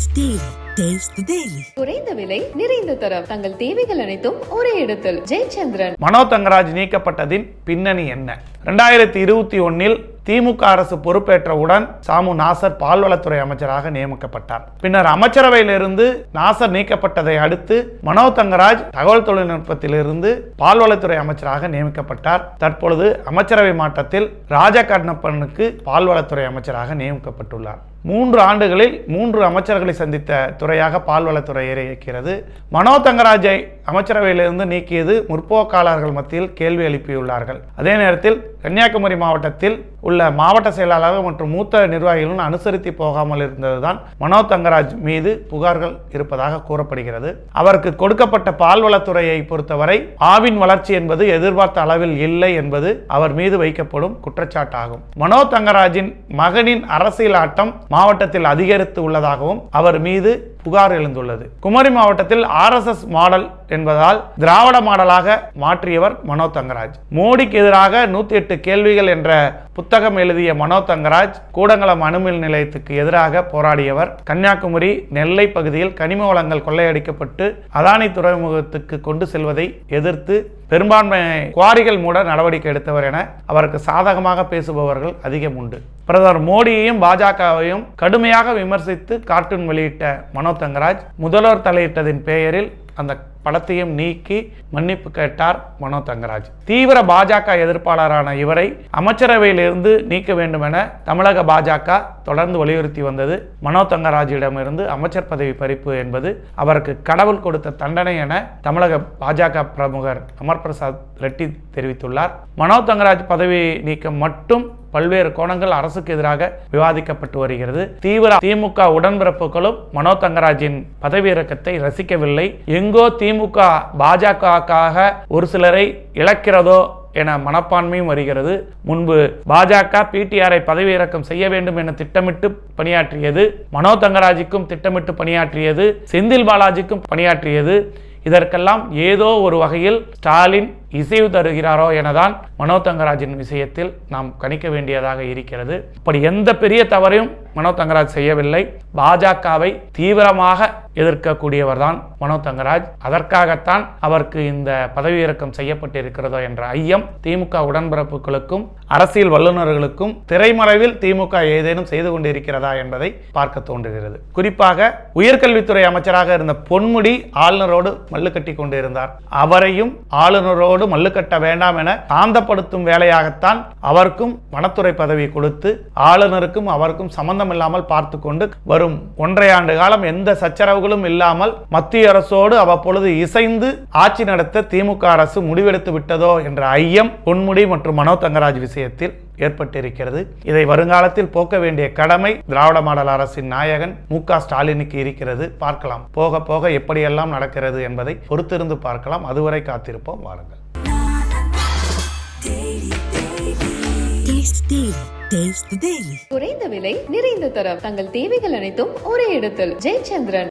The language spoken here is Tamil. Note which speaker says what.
Speaker 1: Daily.
Speaker 2: குறைந்த விலை நிறைந்த தரம். தங்கள் தேவைகள் அனைத்தும் ஒரே இடத்தில். ஜெயச்சந்திரன்.
Speaker 3: மனோ தங்கராஜ் நீக்கப்பட்டதின் பின்னணி என்ன? ரெண்டாயிரத்தி இருபத்தி ஒன்னில் திமுக அரசு பொறுப்பேற்றவுடன் சாமு நாசர் பால்வளத்துறை அமைச்சராக நியமிக்கப்பட்டார். பின்னர் அமைச்சரவையிலிருந்து நாசர் நீக்கப்பட்டதை அடுத்து மனோ தங்கராஜ் தகவல் தொழில்நுட்பத்திலிருந்து பால்வளத்துறை அமைச்சராக நியமிக்கப்பட்டார். தற்பொழுது அமைச்சரவை மாற்றத்தில் ராஜகண்ணப்பனுக்கு பால்வளத்துறை அமைச்சராக நியமிக்கப்பட்டுள்ளார். மூன்று ஆண்டுகளில் மூன்று அமைச்சர்களை சந்தித்த துறையாக பால்வளத்துறை இருக்கிறது மனோ தங்கராஜை அமைச்சரவையிலிருந்து நீக்கியது முற்போக்காளர்கள் மத்தியில் கேள்வி எழுப்பியுள்ளார்கள். அதே நேரத்தில் கன்னியாகுமரி மாவட்டத்தில் உள்ள மாவட்ட செயலாளர்கள் மற்றும் மூத்த நிர்வாகிகளும் அனுசரித்து போகாமல் இருந்ததுதான் மனோ தங்கராஜ் மீது புகார்கள் இருப்பதாக கூறப்படுகிறது. அவருக்கு கொடுக்கப்பட்ட பால்வளத்துறையை பொறுத்தவரை ஆவின் வளர்ச்சி என்பது எதிர்பார்த்த அளவில் இல்லை என்பது அவர் மீது வைக்கப்படும் குற்றச்சாட்டாகும். மனோ தங்கராஜின் மகனின் அரசியல் ஆட்டம் மாவட்டத்தில் அதிகரித்து உள்ளதாகவும் அவர் மீது புகார் எழுந்துள்ளது. குமரி மாவட்டத்தில் ஆர்எஸ்எஸ் மாடல் என்பதால் திராவிட மாடலாக மாற்றியவர் மனோ தங்கராஜ். மோடிக்கு எதிராக நூத்தி எட்டு கேள்விகள் என்ற புத்தகம் எழுதிய மனோ தங்கராஜ் கூடங்குளம் அணுமின் நிலையத்துக்கு எதிராக போராடியவர். கன்னியாகுமரி நெல்லை பகுதியில் கனிம வளங்கள் கொள்ளையடிக்கப்பட்டு அதானி துறைமுகத்துக்கு கொண்டு செல்வதை எதிர்த்து பெரும்பான்மை குவாரிகள் மூட நடவடிக்கை எடுத்தவர் என அவருக்கு சாதகமாக பேசுபவர்கள் அதிகம் உண்டு. பிரதமர் மோடியையும் பாஜகவையும் கடுமையாக விமர்சித்து கார்ட்டூன் வெளியிட்ட மனோ தங்கராஜ் முதல்வர் தலையிட்டதின் பெயரில் அந்த படத்தையும் நீக்கி மன்னிப்பு கேட்டார் மனோ தங்கராஜ். தீவிர பாஜக எதிர்ப்பாளரான இவரை அமைச்சரவையிலிருந்து நீக்க வேண்டும் என தமிழக பாஜக தொடர்ந்து வலியுறுத்தி வந்தது மனோ தங்கராஜிடமிருந்து அமைச்சர் பதவி பறிப்பு என்பது அவருக்கு கடவுள் கொடுத்த தண்டனை என தமிழக பாஜக பிரமுகர் அமர் பிரசாத் ரெட்டி தெரிவித்துள்ளார். மனோ தங்கராஜ் பதவி நீக்கம் மட்டும் பல்வேறு கோணங்கள் அரசுக்கு எதிராக விவாதிக்கப்பட்டு வருகிறது. தீவிர திமுக உடன்பிறப்புகளும் மனோ தங்கராஜின் பதவி இறக்கத்தை ரசிக்கவில்லை. எங்கோ திமுக பாஜகவுக்காக ஒரு சிலரை இழக்கிறதோ என மனப்பான்மையும் வருகிறது. முன்பு பாஜக பிடிஆரை பதவி இறக்கம் செய்ய வேண்டும் என திட்டமிட்டு பணியாற்றியது மனோ தங்கராஜுக்கும் திட்டமிட்டு பணியாற்றியது. செந்தில் பாலாஜிக்கும் பணியாற்றியது. இதற்கெல்லாம் ஏதோ ஒரு வகையில் ஸ்டாலின் இசைவு தருகிறாரோ எனதான் மனோ தங்கராஜின் விஷயத்தில் நாம் கணிக்க வேண்டியதாக இருக்கிறது. அப்படி எந்த பெரிய தவறையும் மனோ தங்கராஜ் செய்யவில்லை. பாஜகவை தீவிரமாக எதிர்க்கக்கூடியவர் தான் மனோ தங்கராஜ். அதற்காகத்தான் அவருக்கு இந்த பதவி இறக்கம் செய்யப்பட்டிருக்கிறதோ என்ற ஐயம் திமுக உடன்பிறப்புகளுக்கும் அரசியல் வல்லுநர்களுக்கும் திரைமறைவில் திமுக ஏதேனும் செய்து கொண்டிருக்கிறதா என்பதை பார்க்க தோன்றுகிறது. குறிப்பாக உயர்கல்வித்துறை அமைச்சராக இருந்த பொன்முடி ஆளுநரோடு மல்லு கட்டி கொண்டிருந்தார். அவரையும் ஆளுநரோடு மல்லு கட்ட வேண்டாம் என சாந்தப்படுத்தும் வேலையாகத்தான் அவருக்கும் வனத்துறை பதவி கொடுத்து ஆளுநருக்கும் அவருக்கும் சம்பந்தம் இல்லாமல் பார்த்து கொண்டு வரும். ஒன்றை ஆண்டு காலம் எந்த சச்சரவுகளும் இல்லாமல் மத்திய அரசோடு அவ்வப்பொழுது இசைந்து ஆட்சி நடத்த திமுக அரசு முடிவெடுத்து விட்டதோ என்ற ஐயம் பொன்முடி மற்றும் மனோ தங்கராஜ் விஷயத்தில் ஏற்பட்டிருக்கிறது. இதை வருங்காலத்தில் போக்க வேண்டிய கடமை திராவிட மாடல் அரசின் நாயகன் மு க ஸ்டாலினுக்கு இருக்கிறது. பார்க்கலாம். போக போக எப்படியெல்லாம் நடக்கிறது என்பதை பொறுத்திருந்து பார்க்கலாம். அதுவரை காத்திருப்போம். வாருங்கள்.
Speaker 2: குறைந்த விலை நிறைந்த தரம். தங்கள் தேவைகள் அனைத்தும் ஒரே இடத்தில். ஜெயச்சந்திரன்.